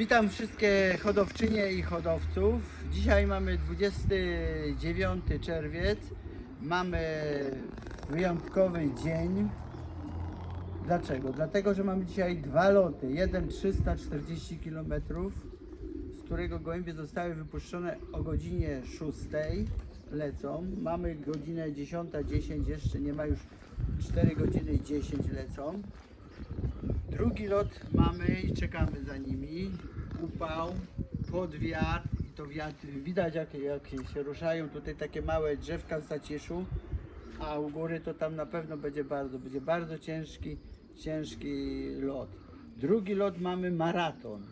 Witam wszystkie hodowczynie i hodowców. Dzisiaj mamy 29 czerwiec. Mamy wyjątkowy dzień. Dlaczego? Dlatego, że mamy dzisiaj dwa loty. Jeden 340 km, z którego gołębie zostały wypuszczone o godzinie 6. Lecą. Mamy godzinę 10.10, jeszcze nie ma już 4 godziny i 10 lecą. Drugi lot mamy i czekamy za nimi. Upał, podwiat i to wiatr. Widać jak, jak się ruszają tutaj takie małe drzewka w zacieszu, a u góry to tam na pewno będzie bardzo, będzie bardzo ciężki, ciężki lot. Drugi lot mamy maraton.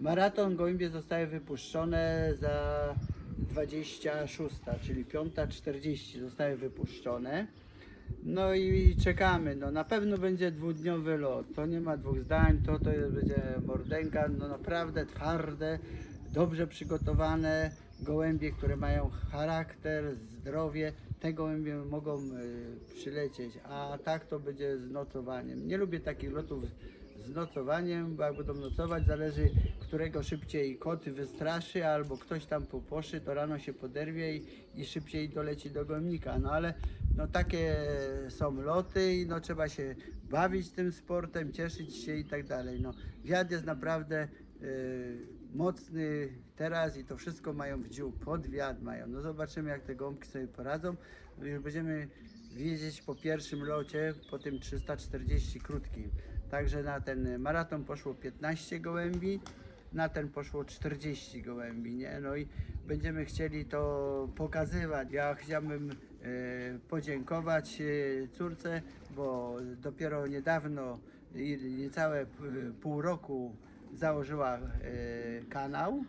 Maraton gołębie zostały wypuszczone za 26, czyli 5.40 zostały wypuszczone. No i czekamy, no. Na pewno będzie dwudniowy lot, to nie ma dwóch zdań, to, to będzie mordęga, no naprawdę twarde, dobrze przygotowane gołębie, które mają charakter, zdrowie, te gołębie mogą y, przylecieć, a tak to będzie z nocowaniem. Nie lubię takich lotów z nocowaniem, bo jak będą nocować, zależy którego szybciej kot wystraszy, albo ktoś tam poposzy, to rano się poderwie i, i szybciej doleci do gołębnika. No ale no takie są loty i no trzeba się bawić tym sportem, cieszyć się i tak dalej. No wiatr jest naprawdę y, mocny teraz i to wszystko mają w dziób, pod wiatr mają. No zobaczymy jak te gąbki sobie poradzą. Już będziemy wiedzieć po pierwszym locie, po tym 340 krótkim. Także na ten maraton poszło 15 gołębi, na ten poszło 40 gołębi, nie? No i będziemy chcieli to pokazywać. Ja chciałbym e, podziękować e, córce, bo dopiero niedawno, niecałe pół roku założyła e, kanał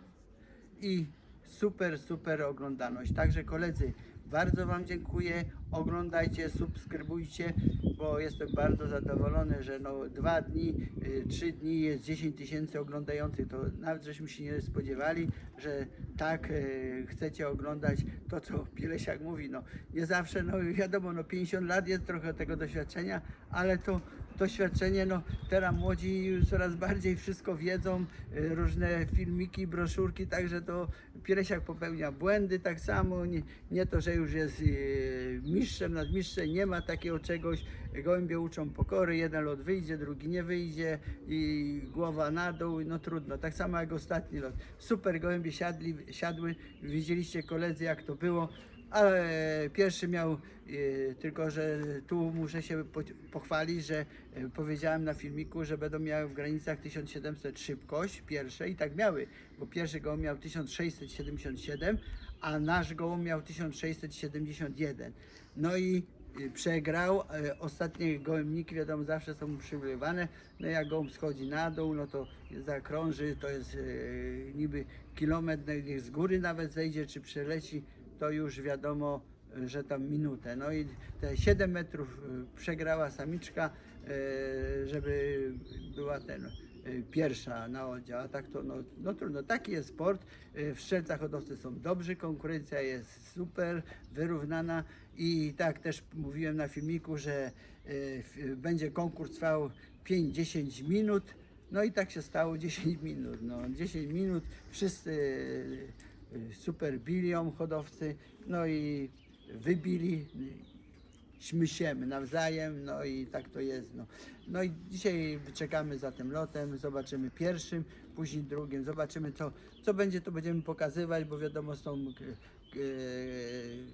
i super, super oglądaność. Także koledzy, bardzo Wam dziękuję. Oglądajcie, subskrybujcie, bo jestem bardzo zadowolony, że no dwa dni, y, trzy dni jest 10 tysięcy oglądających. To nawet żeśmy się nie spodziewali, że tak y, chcecie oglądać to, co Pielesiak mówi. No nie zawsze, no wiadomo, no 50 lat jest trochę tego doświadczenia, ale to doświadczenie, no teraz młodzi coraz bardziej wszystko wiedzą, y, różne filmiki, broszurki, także to Pielesiak popełnia błędy tak samo, nie, nie to, że już jest y, mistrzem nad mistrzem, nie ma takiego czegoś, gołębie uczą pokory, jeden lot wyjdzie, drugi nie wyjdzie i głowa na dół, no trudno, tak samo jak ostatni lot. Super gołębie siadli, siadły, widzieliście koledzy jak to było, ale pierwszy miał, e, tylko że tu muszę się po, pochwalić, że e, powiedziałem na filmiku, że będą miały w granicach 1700 szybkość pierwsze i tak miały, bo pierwszy gołąb miał 1677, a nasz gołąb miał 1671. No i e, przegrał, ostatnie gołębniki wiadomo zawsze są przywlewane, no jak gołąb schodzi na dół, no to zakrąży, to jest niby kilometr, no z góry nawet zejdzie, czy przeleci, to już wiadomo, że tam minutę. No i te 7 metrów e, przegrała samiczka, e, żeby była ten e, pierwsza na oddział, a tak to no, no trudno, taki jest sport. W strzelcach hodowcy są dobrzy, konkurencja jest super, wyrównana i tak też mówiłem na filmiku, że będzie konkurs trwał 5-10 minut. No i tak się stało 10 minut. No, 10 minut, wszyscy super bilią hodowcy, no i wybili śmysiemy nawzajem, no i tak to jest. No, no i dzisiaj czekamy za tym lotem, zobaczymy pierwszym, później drugim, zobaczymy co, co będzie, to będziemy pokazywać, bo wiadomo z tą k-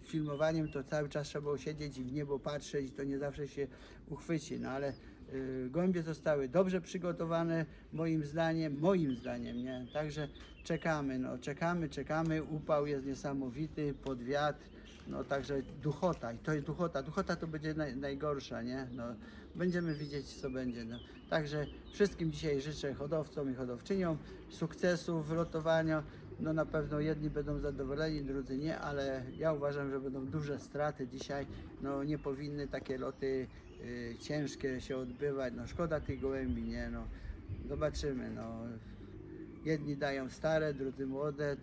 filmowaniem to cały czas trzeba było siedzieć i w niebo patrzeć, to nie zawsze się uchwyci, no ale y, gołębie zostały dobrze przygotowane, moim zdaniem, moim zdaniem, nie? Także czekamy, no czekamy, czekamy, upał jest niesamowity, pod wiatr, no także duchota, i to jest duchota, duchota to będzie naj, najgorsza, nie? No, będziemy widzieć co będzie, no. Także wszystkim dzisiaj życzę hodowcom i hodowczyniom sukcesów w lotowaniu, no na pewno jedni będą zadowoleni, drudzy nie, ale ja uważam, że będą duże straty dzisiaj, no nie powinny takie loty y, ciężkie się odbywać, no szkoda tych gołębi, nie, no zobaczymy, no Jedni dają stare, drudzy młode,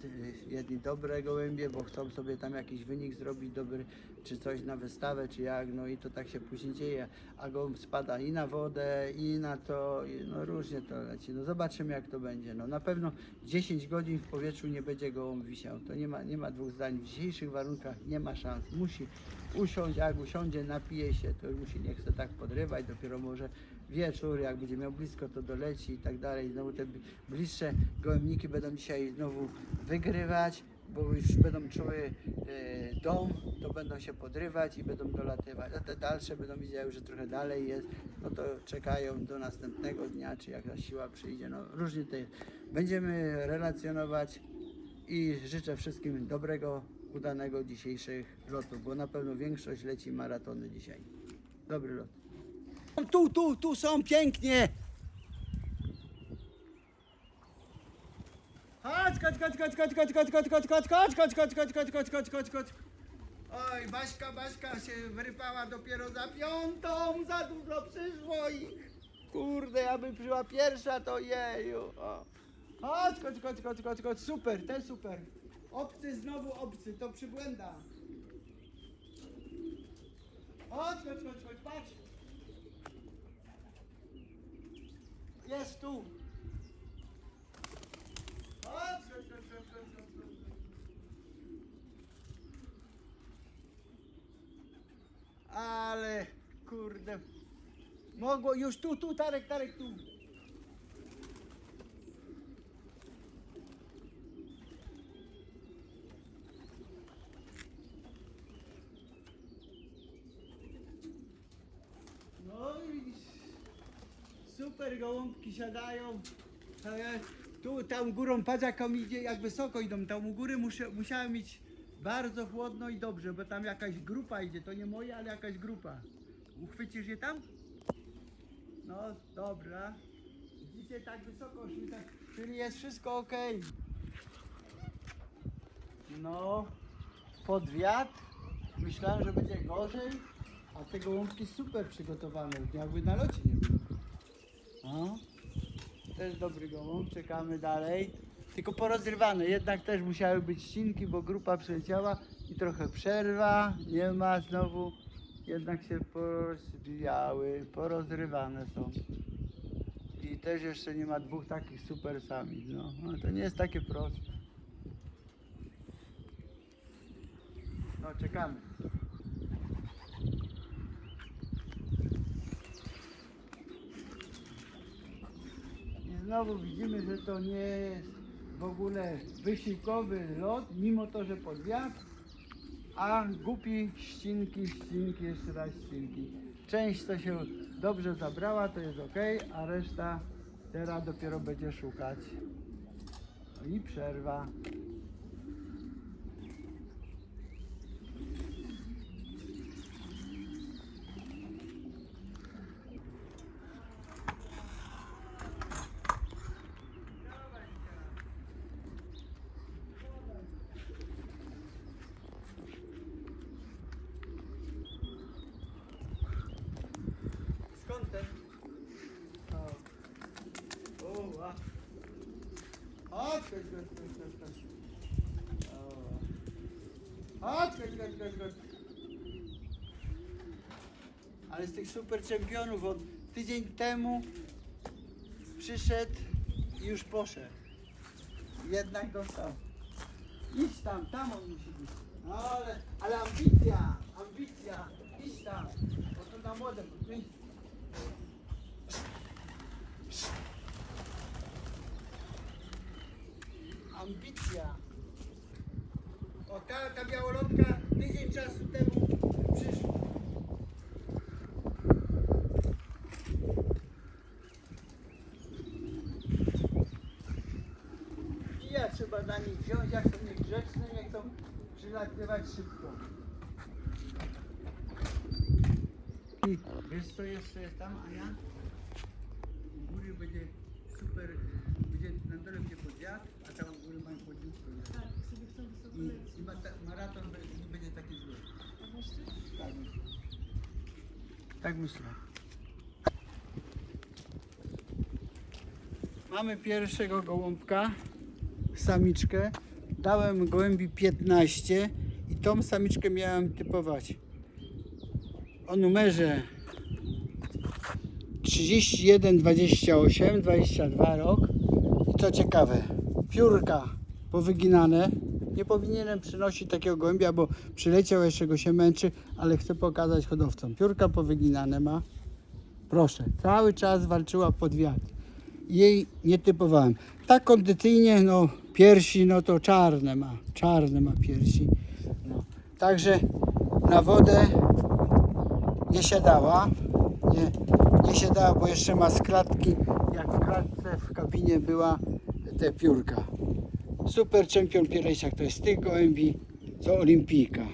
jedni dobre gołębie, bo chcą sobie tam jakiś wynik zrobić dobry, czy coś na wystawę, czy jak, no i to tak się później dzieje. A gołąb spada i na wodę, i na to, i no różnie to leci. No zobaczymy jak to będzie. No na pewno 10 godzin w powietrzu nie będzie gołąb wisiał. To nie ma, nie ma dwóch zdań. W dzisiejszych warunkach nie ma szans. Musi usiąść, a jak usiądzie, napije się, to już musi nie chce tak podrywać, dopiero może wieczór, jak będzie miał blisko, to doleci i tak dalej. Znowu te bli- bliższe gołębniki będą dzisiaj znowu wygrywać, bo już będą czuły e, dom, to będą się podrywać i będą dolatywać. A te dalsze będą widziały, że trochę dalej jest, no to czekają do następnego dnia, czy jakaś siła przyjdzie. No różnie to jest. Będziemy relacjonować i życzę wszystkim dobrego, udanego dzisiejszych lotów, bo na pewno większość leci maratony dzisiaj. Dobry lot. Tu, tu, tu są pięknie! Chodź, chodź, chodź, chodź, chodź, chodź, chodź, chodź, chodź, chodź, chodź, chodź, chodź, chodź, chodź, chodź, chodź, chodź, chodź. Oj, Baśka, Baśka się wyrypała dopiero za piątą, za dużo przyszło ich. Kurde, aby przyszła pierwsza, to jeju. O. Chodź, chodź, chodź, chodź, chodź, chodź, super, ten super. Obcy, znowu obcy, to przybłęda. Chodź, chodź, chodź, chodź, patrz. Jest tu. Chodź, chodź, chodź, chodź, chodź, chodź. Ale kurde. Mogło już tu, tu, Tarek, Tarek, tu. No i widzisz. Super siadają. Tu, tam górą patrz jak tam idzie, jak wysoko idą. Tam u góry muszę, musiałem mieć bardzo chłodno i dobrze, bo tam jakaś grupa idzie. To nie moja, ale jakaś grupa. Uchwycisz je tam? No, dobra. Widzicie, tak wysoko tak, czyli jest wszystko ok. No, pod wiatr. Myślałem, że będzie gorzej, a te gołąbki super przygotowane, jakby na locie nie było. No, też dobry gołąb, czekamy dalej. Tylko porozrywane, jednak też musiały być ścinki, bo grupa przyleciała i trochę przerwa, nie ma znowu. Jednak się porozwijały, porozrywane są. I też jeszcze nie ma dwóch takich super sami. No, no to nie jest takie proste. No czekamy. I znowu widzimy, że to nie jest w ogóle wysiłkowy lot, mimo to, że pod wiatr, a głupi ścinki, ścinki, jeszcze raz ścinki. Część co się dobrze zabrała, to jest ok, a reszta teraz dopiero będzie szukać. No I przerwa. Skąd ten? O. O, ła. Chodź, chodź, chodź, chodź, chodź, chodź. O. Ale z tych super czempionów od tydzień temu przyszedł i już poszedł. Jednak dostał. Idź tam, tam on musi być. No ale, ale ambicja, ambicja. Idź tam, bo to na młode. Idź. Ambicja. O ta, ta białolotka tydzień czasu temu przyszła. I ja trzeba za nich wziąć, jak są niegrzeczne, nie chcą przylatywać szybko. Wiesz co jeszcze jest tam, Ania? U góry będzie super, będzie na dole będzie pod wiatr, a tam u góry mają podniósł. Tak, sobie chcą wysoko I, i ma, maraton będzie, będzie taki zły. Tak myślę. Tak myślę. Mamy pierwszego gołąbka, samiczkę. Dałem gołębi 15 i tą samiczkę miałem typować o numerze 31, 28, 22 rok. Co ciekawe, piórka powyginane. Nie powinienem przynosić takiego gołębia, bo przyleciał, jeszcze go się męczy, ale chcę pokazać hodowcom. Piórka powyginane ma. Proszę, cały czas walczyła pod wiatr. Jej nie typowałem. Tak kondycyjnie, no piersi, no to czarne ma. Czarne ma piersi. No. Także na wodę nie siadała. Nie, nie siadała, bo jeszcze ma z klatki, jak w klatce w kabinie była te piórka. Super czempion Pieresiak to jest z tych gołębi, co olimpijka.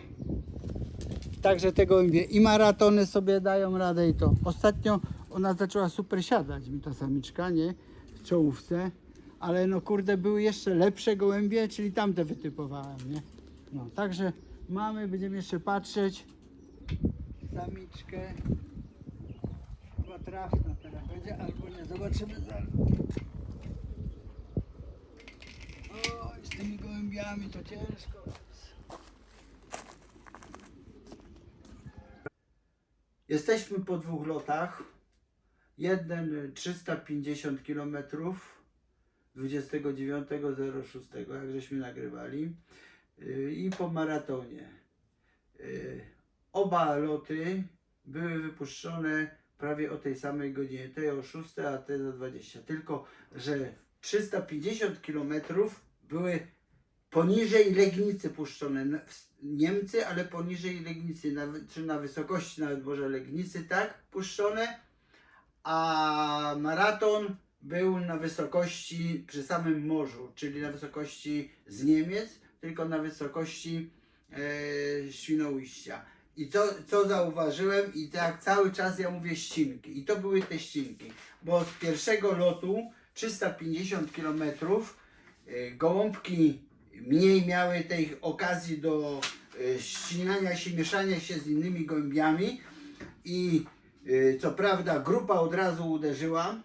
Także te gołębie i maratony sobie dają radę i to. Ostatnio ona zaczęła super siadać mi ta samiczka, nie? W czołówce. Ale no kurde, były jeszcze lepsze gołębie, czyli tamte wytypowałem, nie? No, także mamy, będziemy jeszcze patrzeć. Samiczkę. Chyba trafna teraz będzie, albo nie. Zobaczymy. Oj, z tymi gołębiami to ciężko jest. Jesteśmy po dwóch lotach. Jeden y, 350 km 29.06, jak żeśmy nagrywali. Y, I po maratonie. Y, Oba loty były wypuszczone prawie o tej samej godzinie. Te o 6, a te za 20. Tylko, że 350 km były poniżej Legnicy puszczone. Niemcy, ale poniżej Legnicy, na, czy na wysokości nawet może Legnicy, tak, puszczone. A maraton był na wysokości przy samym morzu, czyli na wysokości z Niemiec, tylko na wysokości e, Świnoujścia. I co, co zauważyłem, i tak cały czas ja mówię ścinki. I to były te ścinki, bo z pierwszego lotu 350 km e, gołąbki mniej miały tej okazji do e, ścinania się, mieszania się z innymi gołębiami. I e, co prawda grupa od razu uderzyła,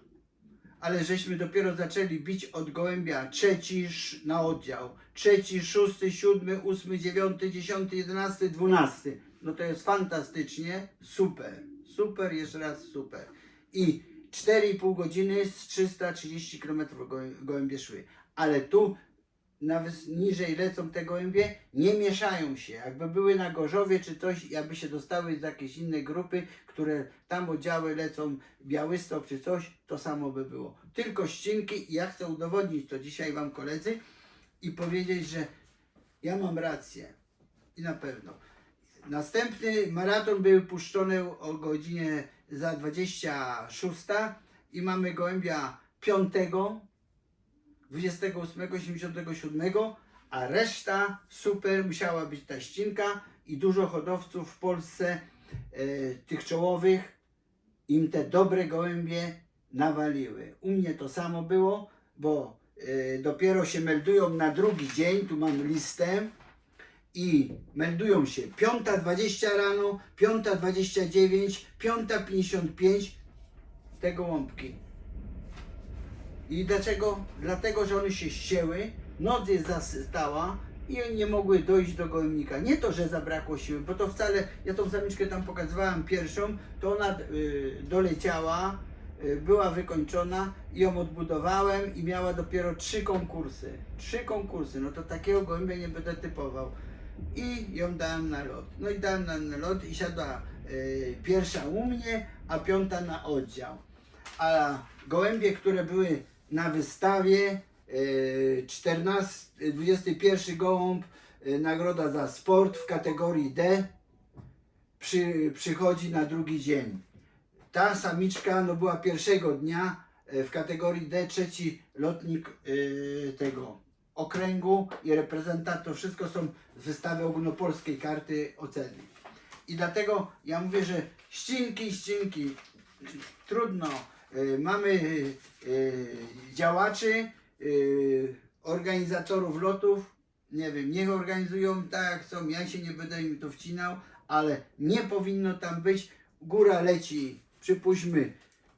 ale żeśmy dopiero zaczęli bić od gołębia trzeci na oddział, trzeci, szósty, siódmy, ósmy, dziewiąty, dziesiąty, jedenasty, dwunasty. No to jest fantastycznie, super, super, jeszcze raz super. I 4,5 godziny z 330 km gołębie szły, ale tu nawet niżej lecą te gołębie, nie mieszają się. Jakby były na Gorzowie czy coś, jakby się dostały z jakiejś innej grupy, które tam oddziały lecą, Białystok czy coś, to samo by było. Tylko ścinki i ja chcę udowodnić to dzisiaj Wam koledzy i powiedzieć, że ja mam rację. I na pewno. Następny maraton był puszczony o godzinie za 26 i mamy gołębia 5 28-77, a reszta super musiała być ta ścinka i dużo hodowców w Polsce e, tych czołowych im te dobre gołębie nawaliły. U mnie to samo było, bo e, dopiero się meldują na drugi dzień, tu mam listę i meldują się 5.20 rano, 5.29, 5.55 te gołąbki. I dlaczego? Dlatego, że one się ścięły, noc jest zastała i nie mogły dojść do gołębnika. Nie to, że zabrakło siły, bo to wcale, ja tą samiczkę tam pokazywałem pierwszą, to ona y, doleciała, y, była wykończona i ją odbudowałem i miała dopiero trzy konkursy. Trzy konkursy, no to takiego gołębia nie będę typował. I ją dałem na lot. No i dałem na, na lot i siadła y, pierwsza u mnie, a piąta na oddział a gołębie, które były na wystawie, e, 14, e, 21 gołąb, e, nagroda za sport w kategorii D, przy, przychodzi na drugi dzień. Ta samiczka no, była pierwszego dnia e, w kategorii D, trzeci lotnik tego okręgu i reprezentant, to wszystko są wystawy ogólnopolskiej karty oceny. I dlatego ja mówię, że ścinki, ścinki, trudno. Y, Mamy y, y, działaczy, organizatorów lotów. Nie wiem, niech organizują tak jak chcą. Ja się nie będę im to wcinał, ale nie powinno tam być. Góra leci, przypuśćmy,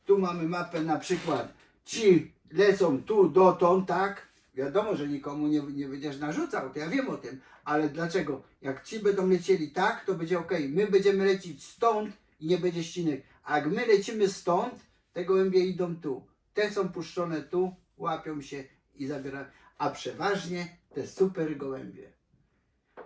tu mamy mapę na przykład. Ci lecą tu dotąd, tak? Wiadomo, że nikomu nie, nie będziesz narzucał, to ja wiem o tym, ale dlaczego? Jak ci będą lecieli tak, to będzie ok. My będziemy lecieć stąd i nie będzie ścinek. A jak my lecimy stąd, te gołębie idą tu. Te są puszczone tu, łapią się i zabierają. A przeważnie te super gołębie.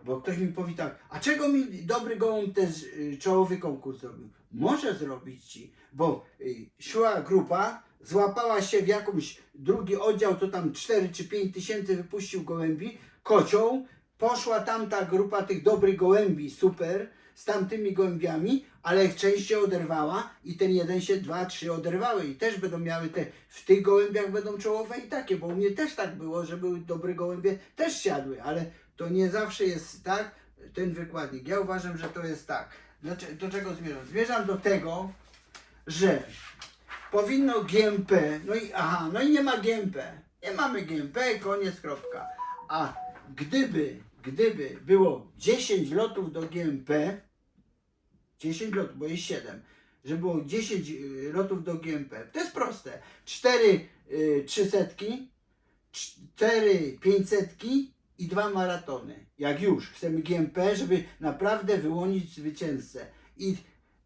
Bo ktoś mi powie tak, a czego mi dobry gołąb ten y, czołowy konkurs zrobił? Może zrobić ci, bo y, szła grupa, złapała się w jakąś drugi oddział, to tam 4 czy 5 tysięcy wypuścił gołębi, kocioł, poszła tamta grupa tych dobrych gołębi, super, z tamtymi gołębiami, ale część się oderwała i ten jeden się dwa, trzy oderwały i też będą miały te, w tych gołębiach będą czołowe i takie, bo u mnie też tak było, że były dobre gołębie, też siadły, ale to nie zawsze jest tak, ten wykładnik. Ja uważam, że to jest tak. Dlaczego, do czego zmierzam? Zmierzam do tego, że powinno GMP, no i aha, no i nie ma GMP. Nie mamy GMP, koniec, kropka. A gdyby, gdyby było 10 lotów do GMP, 10 lotów, bo jest 7, że było 10 y, lotów do GMP, to jest proste. 4 y, 300, 4 500 i dwa maratony. Jak już chcemy GMP, żeby naprawdę wyłonić zwycięzcę. I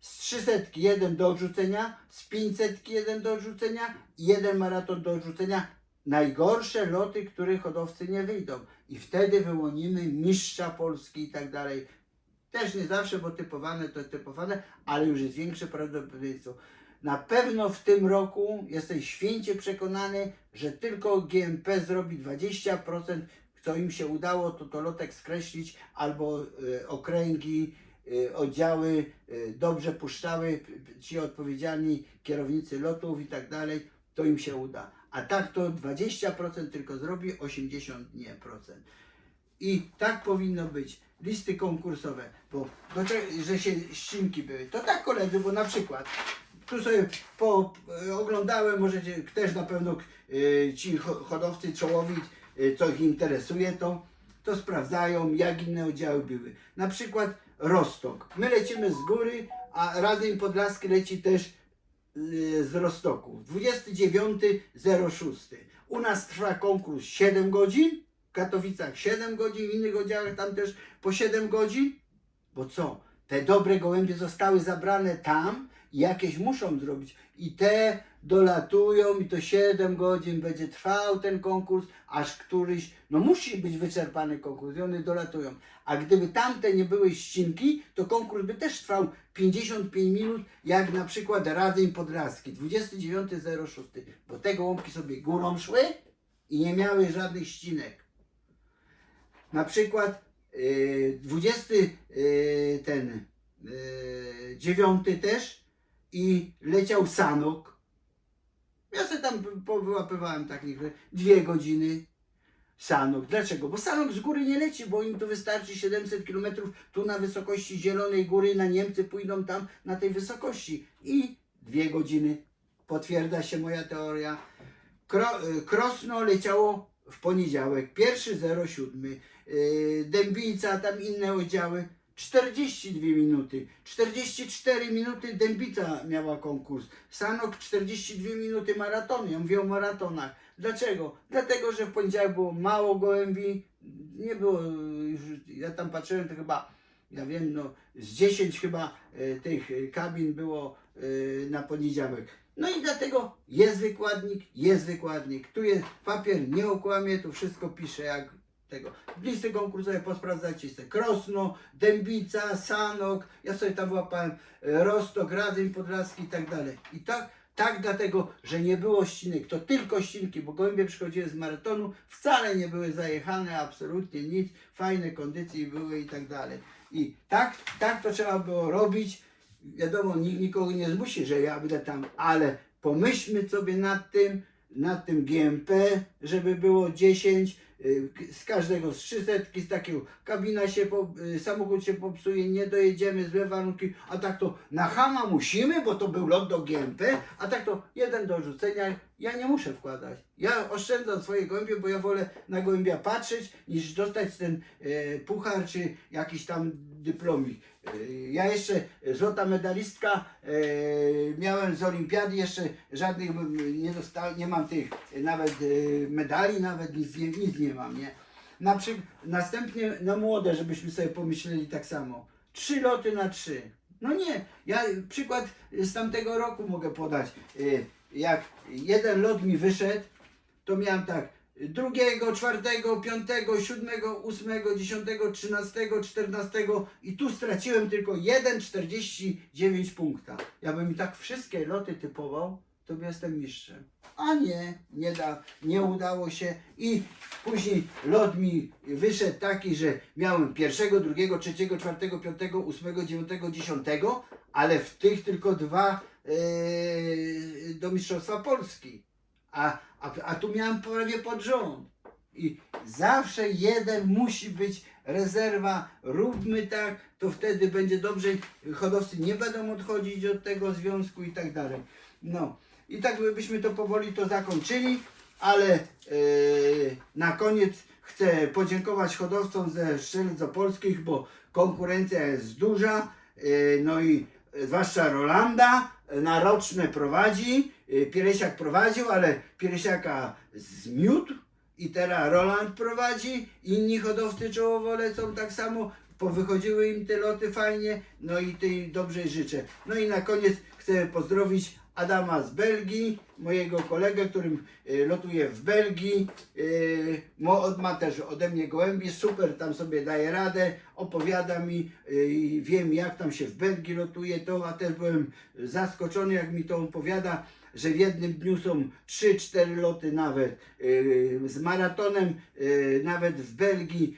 z 300 jeden do odrzucenia, z 500 jeden do odrzucenia i jeden maraton do odrzucenia. Najgorsze loty, których hodowcy nie wyjdą. I wtedy wyłonimy mistrza Polski i tak dalej. Też nie zawsze, bo typowane to typowane, ale już jest większe prawdopodobieństwo. Na pewno w tym roku jestem święcie przekonany, że tylko GMP zrobi 20%, co im się udało, to to lotek skreślić, albo y, okręgi, y, oddziały y, dobrze puszczały, ci odpowiedzialni kierownicy lotów i tak dalej, to im się uda. A tak to 20% tylko zrobi, 80% nie procent. I tak powinno być. Listy konkursowe, bo do cze- że się ścinki były. To tak koledzy, bo na przykład tu sobie po, e, oglądałem, możecie też na pewno e, ci ho- hodowcy czołowi, e, co ich interesuje, to, to sprawdzają, jak inne oddziały były. Na przykład Rostok. My lecimy z góry, a Radym Podlaski leci też y, z Rostoku. 29.06. U nas trwa konkurs 7 godzin, Katowicach 7 godzin, w innych oddziałach tam też po 7 godzin. Bo co? Te dobre gołębie zostały zabrane tam i jakieś muszą zrobić. I te dolatują i to 7 godzin będzie trwał ten konkurs, aż któryś, no musi być wyczerpany konkurs i one dolatują. A gdyby tamte nie były ścinki, to konkurs by też trwał 55 minut, jak na przykład Radzeń Podlaski, 29.06. Bo te gołąbki sobie górą szły i nie miały żadnych ścinek. Na przykład y, 20 y, ten y, 9 też i leciał Sanok. Ja sobie tam wyłapywałem takich dwie godziny Sanok. Dlaczego? Bo Sanok z góry nie leci, bo im tu wystarczy 700 km tu na wysokości Zielonej Góry, na Niemcy pójdą tam na tej wysokości i dwie godziny. Potwierdza się moja teoria. Kro, y, Krosno leciało w poniedziałek, 1.07. Y, Dębica, tam inne oddziały. 42 minuty, 44 minuty Dębica miała konkurs, Sanok 42 minuty maraton, ja mówię o maratonach. Dlaczego? Dlatego, że w poniedziałek było mało gołębi, nie było, ja tam patrzyłem, to chyba, ja wiem, no z 10 chyba y, tych y, kabin było na poniedziałek. No i dlatego jest wykładnik, jest wykładnik, tu jest papier, nie okłamie, tu wszystko pisze jak tego. Listy konkursowe posprawdzajcie sobie. Krosno, Dębica, Sanok, ja sobie tam łapałem e, Rostok, Radzeń Podlaski i tak dalej. I tak, tak dlatego, że nie było ścinek, to tylko ścinki, bo gołębie przychodziły z maratonu, wcale nie były zajechane, absolutnie nic, fajne kondycje były i tak dalej. I tak, tak to trzeba było robić. Wiadomo, nikt nikogo nie zmusi, że ja będę tam, ale pomyślmy sobie nad tym, nad tym GMP, żeby było 10, y, k- z każdego z 300, z takiego. Kabina się, po, y, samochód się popsuje, nie dojedziemy, złe warunki, a tak to na Hama musimy, bo to był lot do GMP, a tak to jeden do rzucenia Ja nie muszę wkładać. Ja oszczędzam swoje gołębie, bo ja wolę na gołębia patrzeć, niż dostać ten e, puchar czy jakiś tam dyplomik. E, ja jeszcze e, złota medalistka e, miałem z olimpiady, jeszcze żadnych nie dostałem, nie mam tych e, nawet e, medali, nawet nic, nie- nic nie mam, nie? Na przy, następnie na młode, żebyśmy sobie pomyśleli tak samo. Trzy loty na trzy. No nie, ja przykład z tamtego roku mogę podać. Y, Jak jeden lot mi wyszedł, to miałem tak drugiego, czwartego, piątego, siódmego, ósmego, dziesiątego, trzynastego, czternastego i tu straciłem tylko 1,49 punkta. Ja bym mi tak wszystkie loty typował, to jestem mistrzem. A nie, nie, da, nie udało się i później lot mi wyszedł taki, że miałem pierwszego, drugiego, trzeciego, czwartego, piątego, ósmego, dziewiątego, dziesiątego, ale w tych tylko dwa yy, do Mistrzostwa Polski. A, a, a tu miałem prawie pod rząd. I zawsze jeden musi być rezerwa, róbmy tak, to wtedy będzie dobrze. Hodowcy nie będą odchodzić od tego związku i tak dalej. No i tak byśmy to powoli to zakończyli, ale e, na koniec chcę podziękować hodowcom ze Strzelec Opolskich, bo konkurencja jest duża. E, no i zwłaszcza Rolanda na roczne prowadzi. E, Pieresiak prowadził, ale Pieresiaka zmiótł i teraz Roland prowadzi. Inni hodowcy czołowo lecą tak samo. Powychodziły im te loty fajnie, no i tej dobrze życzę. No i na koniec chcę pozdrowić Adama z Belgii, mojego kolegę, którym y, lotuje w Belgii. Y, ma też ode mnie gołębie, super tam sobie daje radę, opowiada mi, y, i wiem jak tam się w Belgii lotuje, to a też byłem zaskoczony jak mi to opowiada, że w jednym dniu są 3-4 loty nawet z maratonem, nawet w Belgii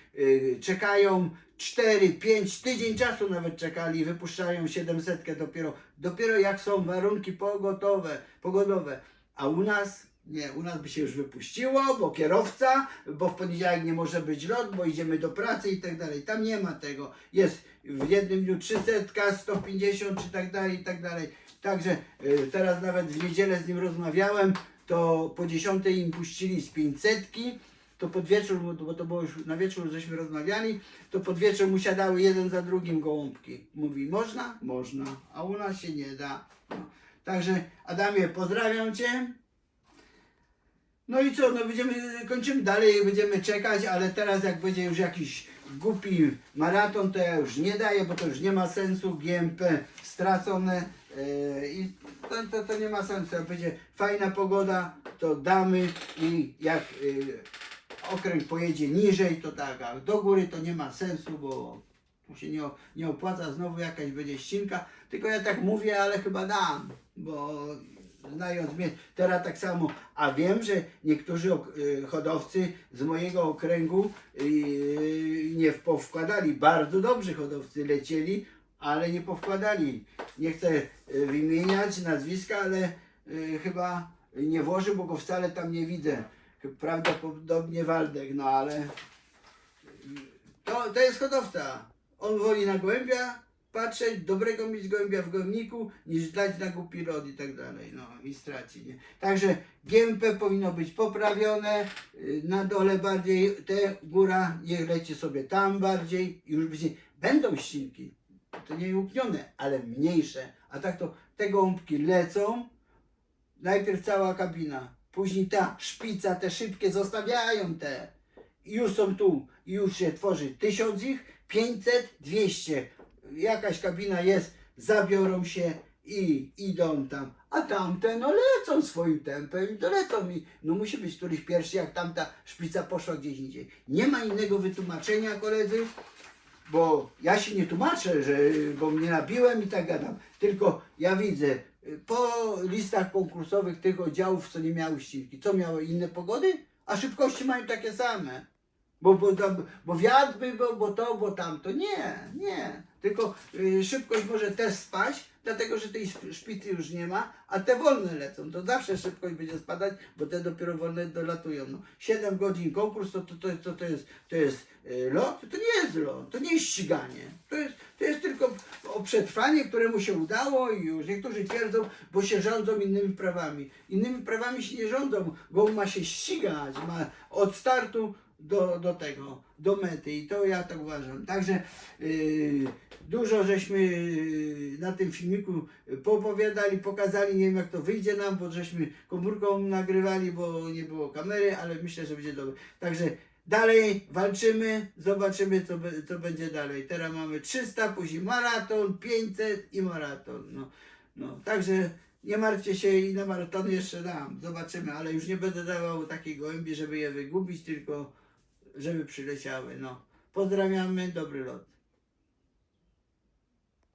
czekają 4-5 tydzień czasu nawet czekali. I wypuszczają 700 dopiero, dopiero jak są warunki pogotowe, pogodowe. A u nas nie, u nas by się już wypuściło, bo kierowca, bo w poniedziałek nie może być lot, bo idziemy do pracy i tak dalej. Tam nie ma tego. Jest w jednym dniu 300, 150 czy tak dalej, i tak dalej. Także y, teraz nawet w niedzielę z nim rozmawiałem, to po 10 im puścili z 500, to pod wieczór, bo- to było już na wieczór żeśmy rozmawiali, to pod wieczór mu siadały jeden za drugim gołąbki. Mówi, można? Można, a u nas się nie da. No. Także Adamie, pozdrawiam Cię. No i co, no będziemy, kończymy dalej, będziemy czekać, ale teraz jak będzie już jakiś głupi maraton, to ja już nie daję, bo to już nie ma sensu, GMP stracone yy, i to, to, to nie ma sensu. Jak będzie fajna pogoda, to damy i jak yy, okręg pojedzie niżej, to tak, a do góry to nie ma sensu, bo tu się nie, nie opłaca, znowu jakaś będzie ścinka, tylko ja tak mówię, ale chyba dam, bo znając mnie, teraz tak samo, a wiem, że niektórzy y, hodowcy z mojego okręgu y, nie powkładali, bardzo dobrzy hodowcy lecieli, ale nie powkładali. Nie chcę y, wymieniać nazwiska, ale chyba nie włożył, bo go wcale tam nie widzę. Prawdopodobnie Waldek, no ale to, to jest hodowca. On woli na gołębia patrzeć, dobrego mieć gołębia w gołębniku, niż dać na głupi rod i tak dalej. No i straci, nie? Także GMP powinno być poprawione, y, na dole bardziej, te góra niech leci sobie tam bardziej już będzie, będą ścinki, to nie upnione, ale mniejsze. A tak to te gąbki lecą, najpierw cała kabina, później ta szpica, te szybkie zostawiają te. Już są tu, i już się tworzy tysiąc ich, 500, 200. Jakaś kabina jest, zabiorą się i idą tam. A tamte no lecą swoim tempem i dolecą mi. No musi być któryś pierwszy, jak tamta szpica poszła gdzieś indziej. Nie ma innego wytłumaczenia, koledzy, bo ja się nie tłumaczę, że bo mnie nabiłem i tak gadam. Tylko ja widzę po listach konkursowych tych oddziałów, co nie miały ścinki. Co miały inne pogody? A szybkości mają takie same. Bo, bo, bo wiatr by był, bo to, bo tamto. Nie, nie. tylko y, szybkość może też spaść, dlatego że tej szpity już nie ma, a te wolne lecą. To zawsze szybkość będzie spadać, bo te dopiero wolne dolatują. No, 7 godzin konkurs to, to, to, to, to jest, to jest y, lot, to nie jest lot, to nie jest ściganie. To jest, o przetrwanie, któremu się udało i już niektórzy twierdzą, bo się rządzą innymi prawami. Innymi prawami się nie rządzą, bo ma się ścigać, ma od startu do, do tego, do mety i to ja tak uważam. Także yy, dużo żeśmy yy, na tym filmiku poopowiadali, pokazali, nie wiem jak to wyjdzie nam, bo żeśmy komórką nagrywali, bo nie było kamery, ale myślę, że będzie dobre. Także dalej walczymy, zobaczymy co, co będzie dalej. Teraz mamy 300, później maraton, 500 i maraton. No, no, także nie martwcie się i na maratony jeszcze dam, zobaczymy, ale już nie będę dawał takiej gołębi, żeby je wygubić, tylko żeby przyleciały. No. Pozdrawiamy, dobry lot.